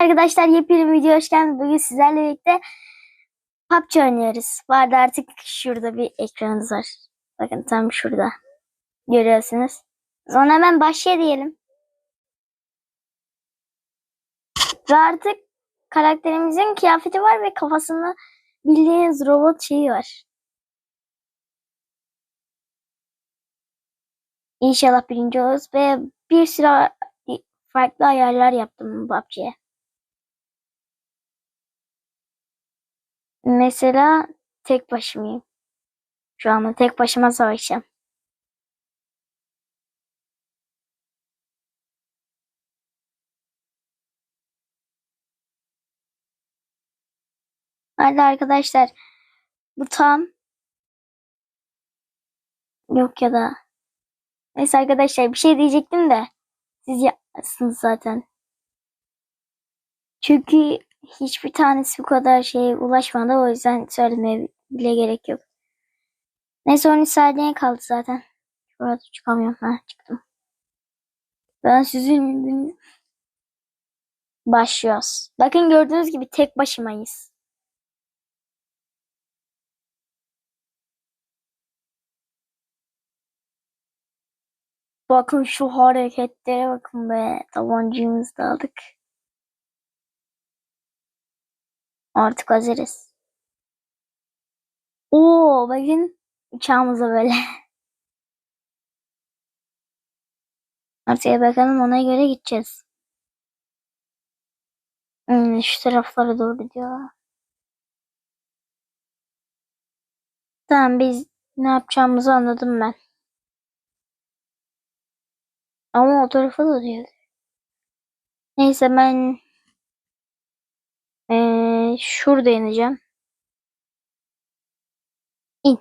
Arkadaşlar yepyeni bir video hoş geldiniz. Bugün sizlerle birlikte PUBG oynuyoruz. Vardı artık şurada bir ekranınız var. Bakın tam şurada. Görüyorsunuz. Sonra hemen başla. Ve artık karakterimizin kıyafeti var ve kafasında bildiğiniz robot şeyi var. İnşallah birinci oluruz ve bir sürü farklı ayarlar yaptım PUBG'ye. Mesela tek başımayım. Şu anda tek başıma savaşacağım. Hadi arkadaşlar. Bu tam. Yok ya da. Neyse arkadaşlar bir şey diyecektim de. Siz yapmazsınız zaten. Çünkü hiçbir tanesi bu kadar şeye ulaşmadı. O yüzden söylemeye bile gerek yok. Neyse 13 saniye kaldı zaten. Şurada çıkamıyorum. Ha çıktım. Ben sizin başlıyoruz. Bakın gördüğünüz gibi tek başımayız. Bakın şu hareketlere bakın be. Tabancamızı da aldık. Artık hazırız. Oo bakın uçağımıza böyle. Artıya bakalım ona göre gideceğiz. Hmm, şu taraflara doğru gidiyor. Tamam biz ne yapacağımızı anladım ben. Ama o tarafa da diyor. Neyse ben şurada ineceğim. İn.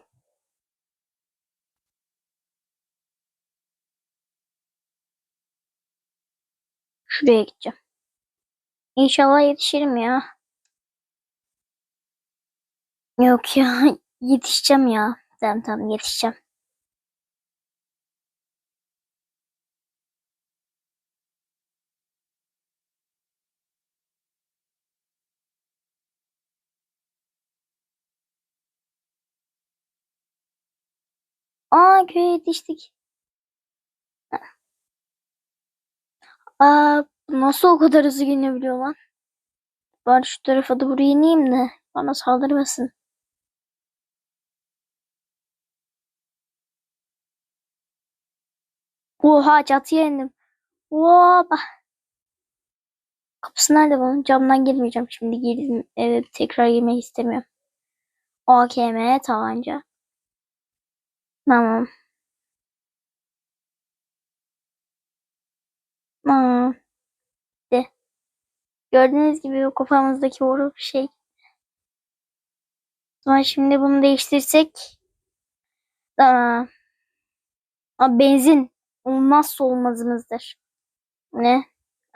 Şuraya gideceğim. İnşallah yetişirim ya. Yok ya yetişeceğim ya. Tamam tamam yetişeceğim. Aa köye yetiştik. Aa nasıl o kadar hızlı gidebiliyor lan? Bari şu tarafa doğru ineyim de bana saldırmasın. Oha çatıya indim. Hoppa. Kapısı nerede bunun? Camdan girmeyeceğim şimdi. Girdim. Evet tekrar girmek istemiyorum. AKM tabanca. Tamam. Tamam. De. Gördüğünüz gibi kafamızdaki o şey. Sonra şimdi bunu değiştirsek. Tamam. Aa, benzin olmazsa olmazımızdır. Ne?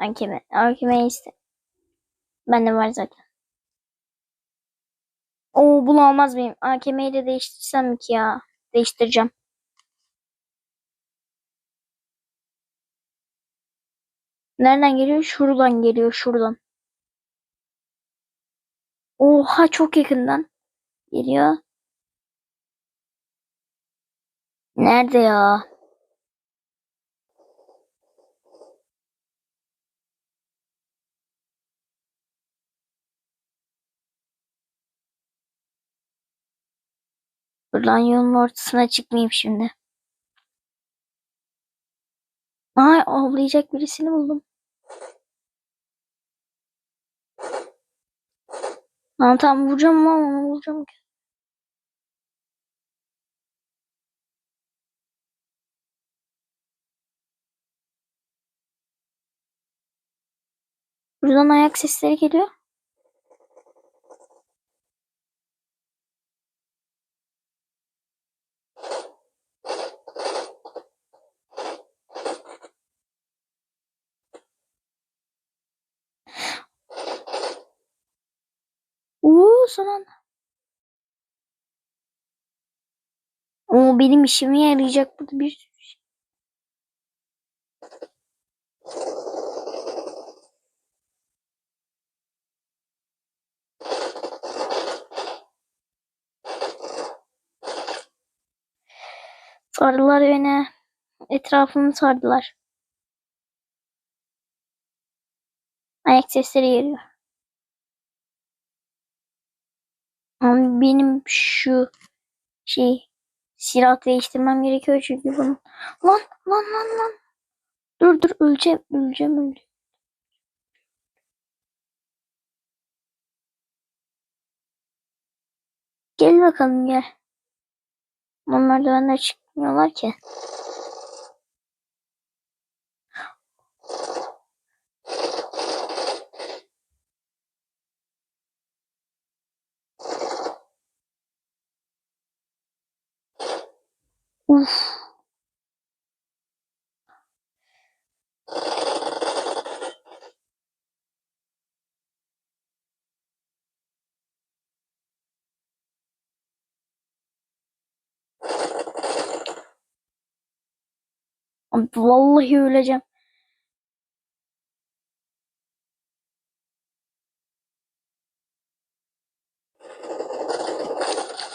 AKM. AKM iste. Bende var zaten. Oo bunu almaz mıyım? AKM'yi de değiştirsem ki ya? Değiştireceğim. Nereden geliyor? Şuradan geliyor. Şuradan. Oha çok yakından. Geliyor. Nerede ya? Buradan yolun ortasına çıkmayayım şimdi. Ay avlayacak birisini buldum. Tamam tamam vuracağım ama onu vuracağım. Buradan ayak sesleri geliyor. zaman. Ama benim işime yarayacak burada bir sürü şey. Sardılar beni. Etrafımı sardılar. Ayak sesleri geliyor. Ama benim şu şey silah değiştirmem gerekiyor çünkü bunu. Lan lan lan lan. Dur dur öleceğim öleceğim öleceğim. Gel bakalım gel. Onlar da benden çıkmıyorlar ki. Uf. Abi Vallahi öleceğim.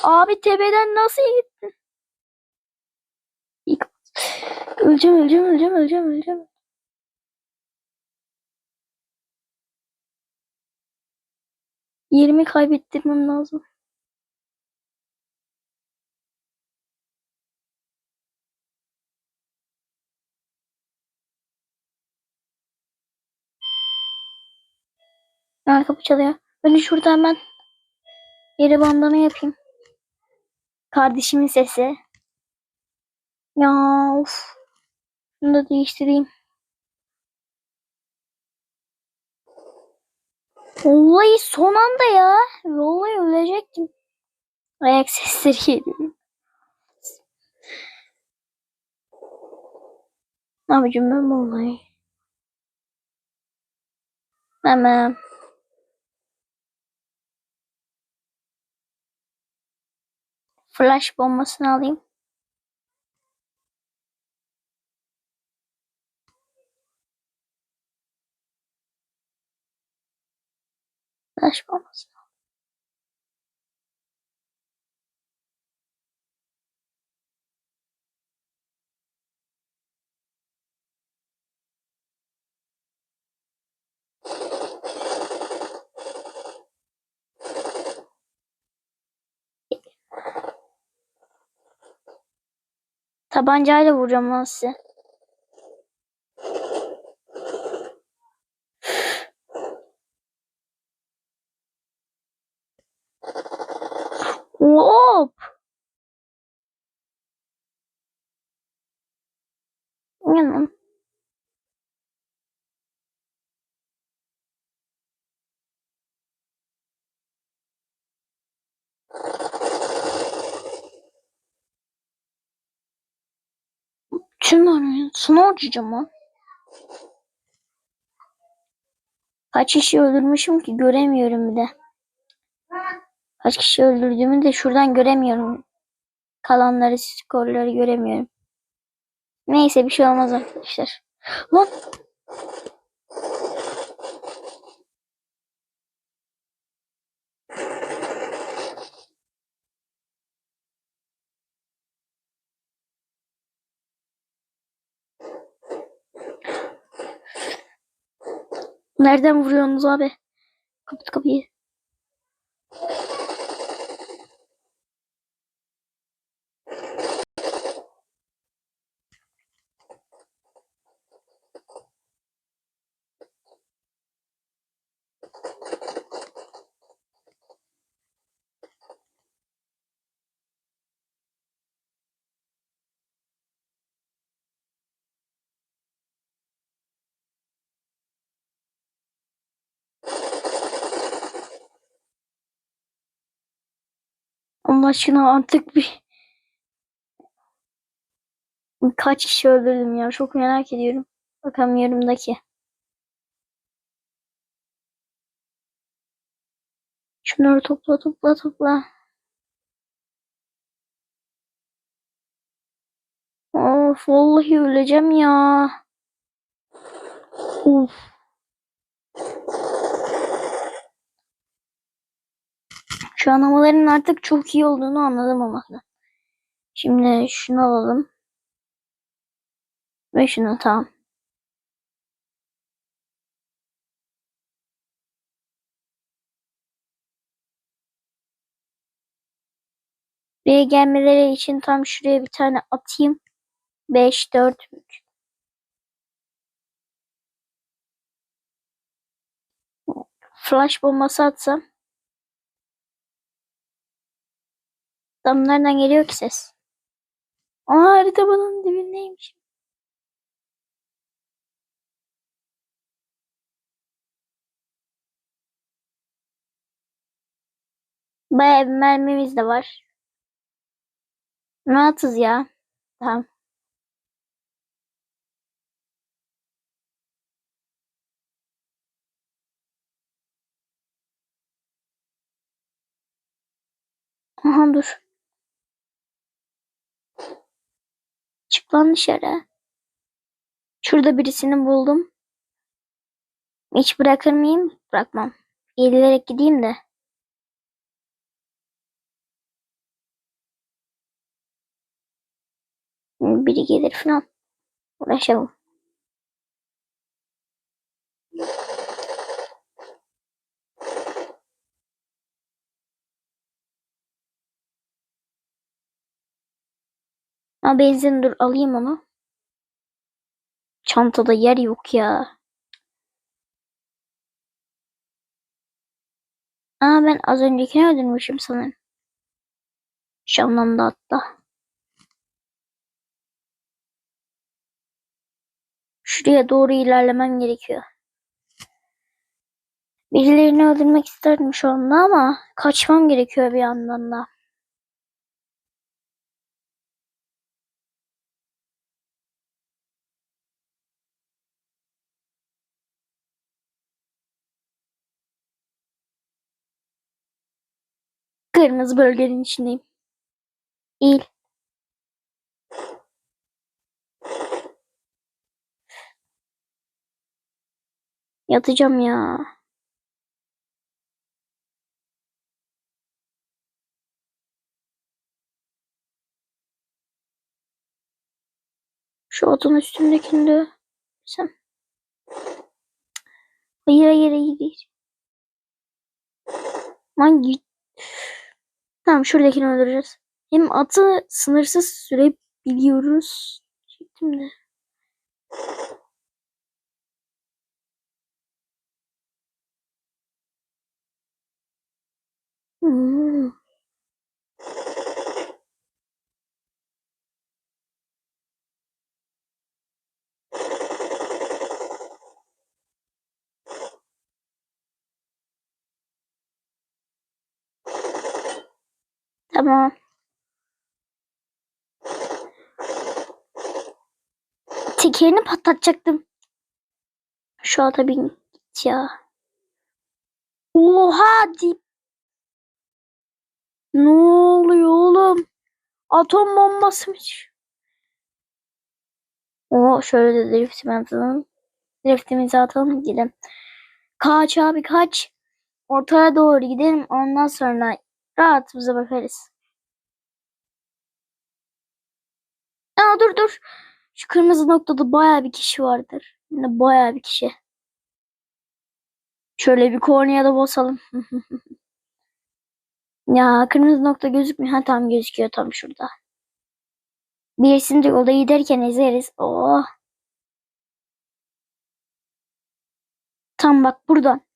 Abi tepeden nasıl gittin? Öleceğim, öleceğim, öleceğim, öleceğim, öleceğim. Yerimi kaybettirmem lazım. Ha, kapı çalıyor. De şurada hemen yere bandana yapayım. Kardeşimin sesi. Ya of. Bunu da değiştireyim. Vallahi son anda ya. Vallahi ölecektim. Ayak sesleri geliyor. Ne yapacağım ben vallahi? Hemen. Flash bombasını alayım. Bombası. Tabancayla vuracağım lan Tüm harcayacağım lan. Kaç kişi öldürmüşüm ki göremiyorum bir de. Kaç kişi öldürdüğümü de şuradan göremiyorum. Kalanları, skorları göremiyorum. Neyse bir şey olmaz arkadaşlar. Lan nereden vuruyorsunuz abi? Kapat kapıyı. Aşkına artık bir kaç kişi öldürdüm ya çok merak ediyorum. Bakamıyorum da ki. Şunları topla topla topla. Of vallahi öleceğim ya. Of. Şu an havaların artık çok iyi olduğunu anladım ama. Şimdi şunu alalım. Ve şunu tamam. Buraya gelmeleri için tam şuraya bir tane atayım. 5, 4, 3. Flash bombası atsam. Tam nereden geliyor ki ses? Aa harita bunun dibindeymiş. Bayağı bir mermimiz de var. Rahatız ya. Tamam. Aha dur. Çık lan. Şurada birisini buldum. Hiç bırakır mıyım? Bırakmam. Eğilerek gideyim de. Biri gelir falan. Uğraşalım. Ha benzin dur alayım onu. Çantada yer yok ya. Aa ben az öncekini öldürmüşüm sanırım. Şamdan da hatta. Şuraya doğru ilerlemem gerekiyor. Birilerini öldürmek isterdim şu anda ama kaçmam gerekiyor bir yandan da. Kırmızı bölgenin içindeyim. İl. Yatacağım ya. Şu otun üstündekinde sen. Hayır hayır. hayır. Lan git. Tamam şuradakini öldüreceğiz. Hem atı sınırsız sürebiliyoruz. Şimdi. Hmm. Tamam. Tekerini patlatacaktım. Şu ata bin git ya. Oha dip. Ne oluyor oğlum? Atom bombası mı? O şöyle de driftimi atalım. Driftimizi atalım gidelim. Kaç abi kaç. Ortaya doğru gidelim. Ondan sonra rahatımıza bakarız. Aa dur dur. Şu kırmızı noktada baya bir kişi vardır. Yine baya bir kişi. Şöyle bir kornaya da basalım. ya kırmızı nokta gözükmüyor. Ha tam gözüküyor tam şurada. Birisini de yolda giderken ezeriz. Oh. Tam bak buradan.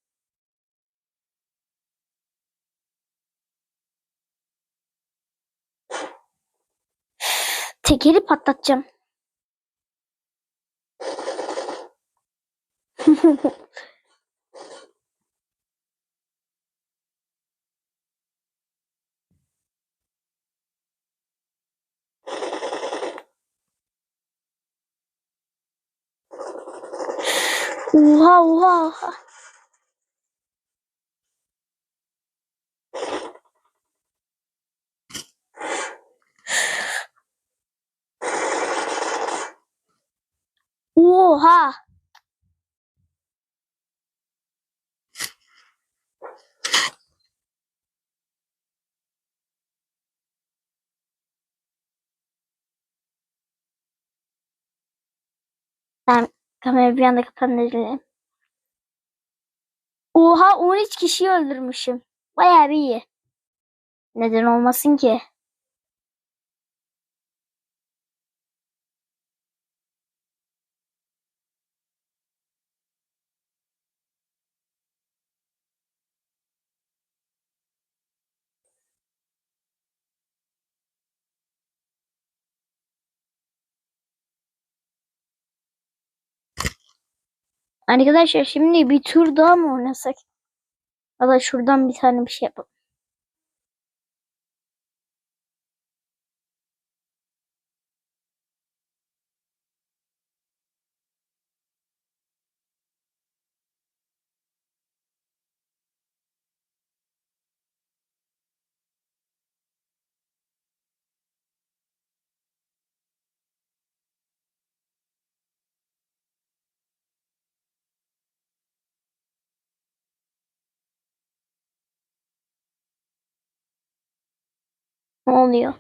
Tekeri patlatacağım. Oha oha. Oha. Ben kamerayı bir anda kapatabilirim. Oha 13 kişiyi öldürmüşüm. Bayağı bir iyi. Neden olmasın ki? Arkadaşlar şimdi bir tur daha mı oynasak? Ya da şuradan bir tane bir şey yapalım. Ne oluyor?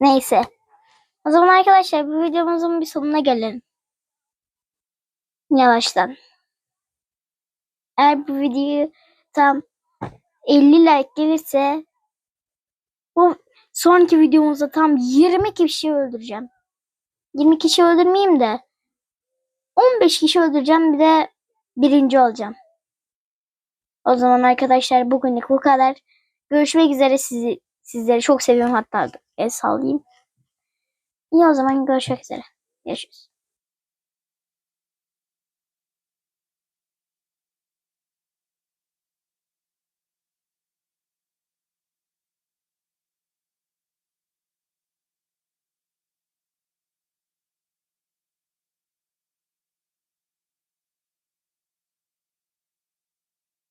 Neyse. O zaman arkadaşlar bu videomuzun bir sonuna gelelim. Yavaştan. Eğer bu videoyu tam 50 like gelirse bu sonraki videomuzda tam 20 kişi öldüreceğim. 20 kişi öldürmeyeyim de 15 kişi öldüreceğim bir de birinci olacağım. O zaman arkadaşlar bugünlük bu kadar. Görüşmek üzere sizi sizleri çok seviyorum hatta el sallayayım. İyi o zaman görüşmek üzere. Görüşürüz.